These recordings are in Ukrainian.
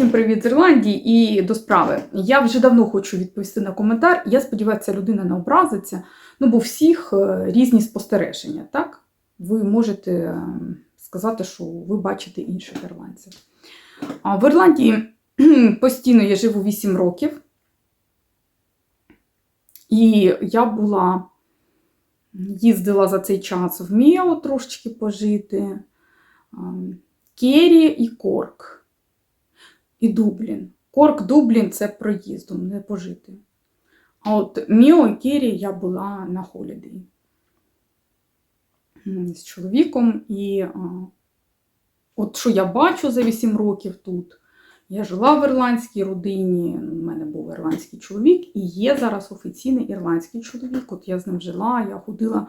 Всім привіт з Ірландії і до справи. Я вже давно хочу відповісти на коментар. Я сподіваюся, людина не образиться. Ну, бо всіх е, різні спостереження, так? Ви можете е, сказати, що ви бачите інших ірландців. А в Ірландії постійно я живу 8 років. І я була, їздила за цей час в Міо трошечки пожити, Керрі і Корк. І Дублін. Корк Дублін це проїздом, не пожити. А от Міо і Керрі я була на холідей з чоловіком. І а, от що я бачу за 8 років тут. Я жила в ірландській родині, у мене був ірландський чоловік, і є зараз офіційний ірландський чоловік. От я з ним жила, я ходила.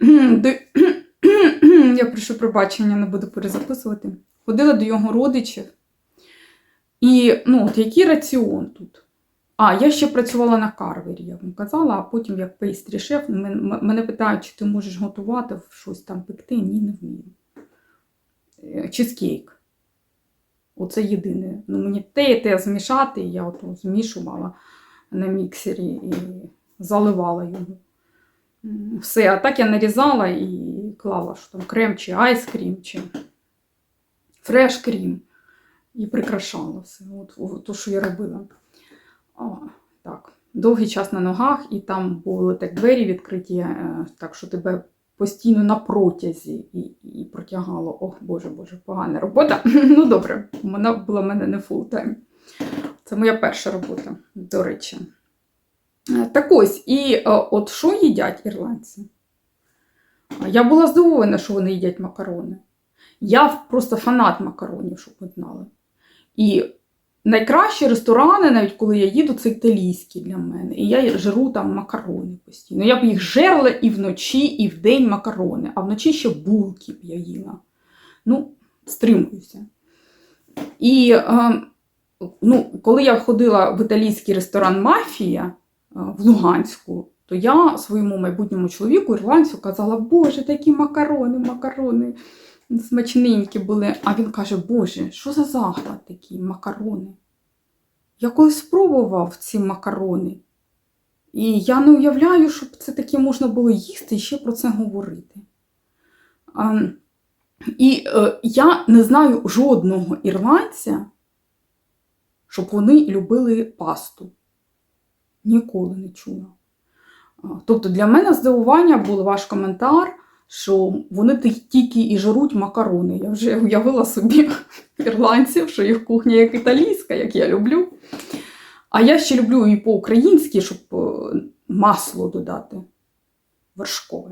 Я прошу пробачення, не буду перезаписувати. Ходила до його родичів. І ну, от який раціон тут? А, я ще працювала на карвері, я вам казала, а потім, як пейстрі шеф, мене питають, чи ти можеш готувати щось там пекти? Ні, не вмію. Е, чизкейк. Оце єдине. Ну, Мені те і те змішати, я от змішувала на міксері і заливала його. Все, а так я нарізала і клала, що там крем чи айскрім, фреш-крім. І прикрашала все. От, то, що я робила. О, так. Довгий час на ногах, і там були так двері відкриті, е, так що тебе постійно на протязі і і протягало. Ох, Боже, Боже, погана робота. Ну, добре, вона була в мене не фултайм. Це моя перша робота, до речі. Е, так ось, і е, от що їдять ірландці? Я була здивована, що вони їдять макарони. Я просто фанат макаронів, щоб ви знали. І найкращі ресторани, навіть коли я їду, це італійські для мене. І я жиру там макарони постійно. Я б їх жерла і вночі, і вдень макарони, а вночі ще булки б я їла. Ну, стримуюся. І е, ну, коли я ходила в італійський ресторан Мафія е, в Луганську, то я своєму майбутньому чоловіку, ірландцю, казала, Боже, такі макарони, макарони смачненькі були. А він каже, Боже, що за заклад такі макарони? Я колись спробував ці макарони. І я не уявляю, щоб це таке можна було їсти і ще про це говорити. А, і е, я не знаю жодного ірландця, щоб вони любили пасту. Ніколи не чула. Тобто для мене здивування був ваш коментар що вони тільки і жируть макарони. Я вже уявила собі ірландців, що їх кухня як італійська, як я люблю. А я ще люблю і по-українськи, щоб е, масло додати вершкове.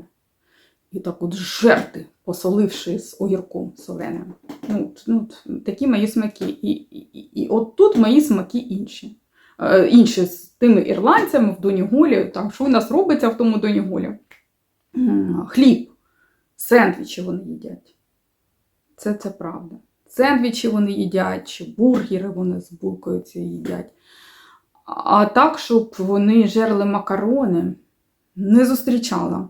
І так от жерти, посоливши з огірком соленим. Ну, ну, Такі мої смаки. І і, і от тут мої смаки інші. Е, інші з тими ірландцями в Доніголі. Там, що у нас робиться в тому Доніголі? Хліб. Сендвічі вони їдять. Це це правда. Сендвічі вони їдять, чи бургери вони з булкою це їдять. А так, щоб вони жерли макарони, не зустрічала.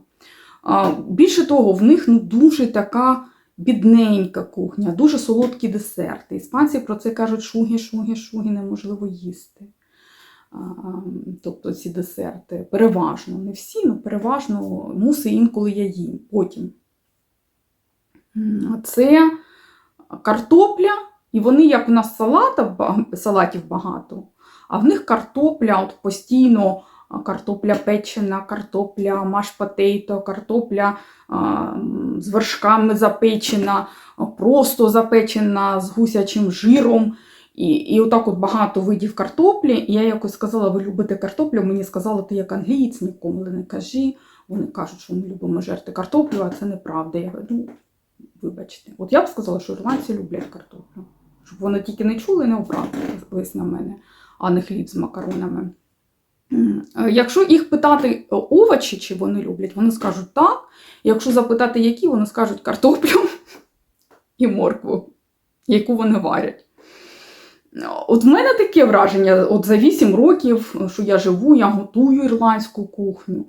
А, Більше того, в них ну, дуже така бідненька кухня, дуже солодкі десерти. Іспанці про це кажуть, шуги, шуги, шуги неможливо їсти. А, тобто ці десерти. Переважно, не всі, але переважно муси інколи я їм потім. Це картопля, і вони, як у нас салата, салатів багато, а в них картопля от постійно картопля печена, картопля маш-патейто, картопля а, з вершками запечена, просто запечена з гусячим жиром. І і отак от багато видів картоплі. І я якось сказала, ви любите картоплю, мені сказали, ти як англієць, нікому не кажи. Вони кажуть, що ми любимо жерти картоплю, а це неправда. Я говорю, ну, Вибачте. От я б сказала, що ірландці люблять картоплю. Щоб вони тільки не чули, не образились на мене, а не хліб з макаронами. Якщо їх питати овочі, чи вони люблять, вони скажуть так. Якщо запитати, які, вони скажуть картоплю і моркву, яку вони варять. От в мене таке враження: от за 8 років, що я живу, я готую ірландську кухню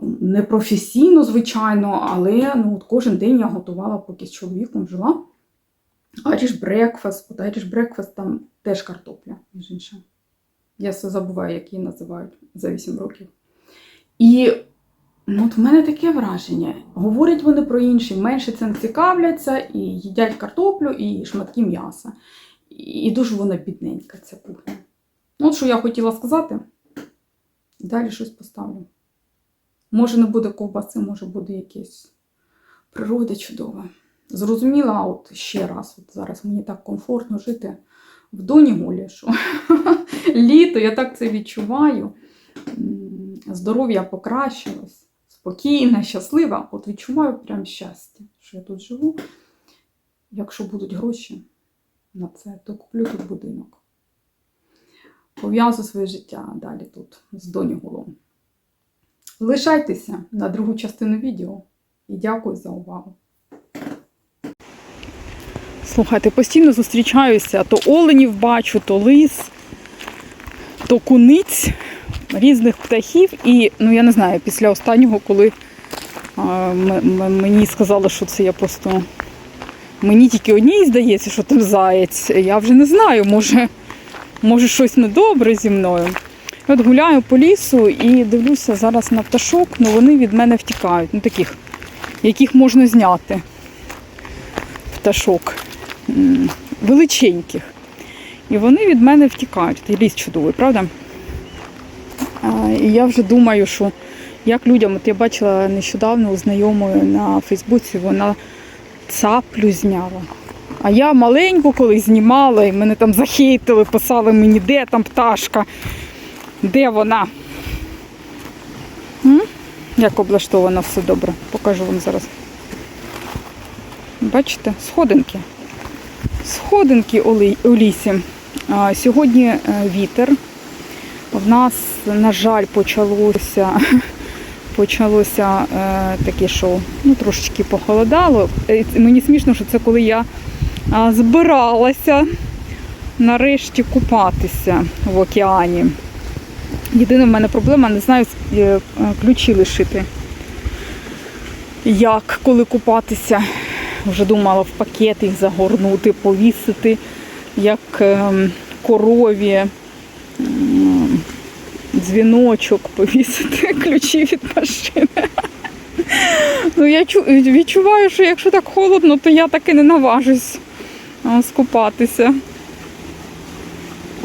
не професійно, звичайно, але ну, от кожен день я готувала, поки з чоловіком жила. Irish breakfast, от Irish breakfast там теж картопля, між іншим. Я все забуваю, як її називають за 8 років. І ну, от в мене таке враження. Говорять вони про інші, менше цим цікавляться і їдять картоплю і шматки м'яса. І дуже вона бідненька, ця кухня. Ну, От що я хотіла сказати. Далі щось поставлю. Може, не буде ковбаси, може буде якесь природа чудова. Зрозуміла, от ще раз, от зараз мені так комфортно жити в доні гуляшу. Літо, я так це відчуваю. Здоров'я покращилось, спокійна, щаслива. От відчуваю прям щастя, що я тут живу. Якщо будуть гроші на це, то куплю тут будинок. Пов'язую своє життя далі тут з Донігулом. Лишайтеся на другу частину відео і дякую за увагу. Слухайте, постійно зустрічаюся, то оленів бачу, то лис, то куниць, різних птахів. І, ну я не знаю, після останнього, коли а, мені сказали, що це я просто. Мені тільки одній здається, що там заєць. Я вже не знаю, може, може щось недобре зі мною. От гуляю по лісу і дивлюся зараз на пташок, але вони від мене втікають. Ну таких, яких можна зняти. Пташок величеньких. І вони від мене втікають. Та ліс чудовий, правда? І я вже думаю, що як людям, от я бачила нещодавно у знайомої на Фейсбуці, вона цаплю зняла. А я маленьку коли знімала, і мене там захейтили, писали мені, де там пташка, де вона. Як облаштовано все добре. Покажу вам зараз. Бачите, сходинки. Сходинки у лісі. Сьогодні е, вітер. В нас, на жаль, почалося, почалося е, таке, що ну, трошечки похолодало. Е, Мені смішно, що це коли я збиралася нарешті купатися в океані. Єдина в мене проблема, не знаю, е, е, ключі лишити. Як, коли купатися. Вже думала в пакет їх загорнути, повісити, як ем, корові дзвіночок повісити, ключі від машини. Ну, я відчуваю, що якщо так холодно, то я таки не наважусь скупатися.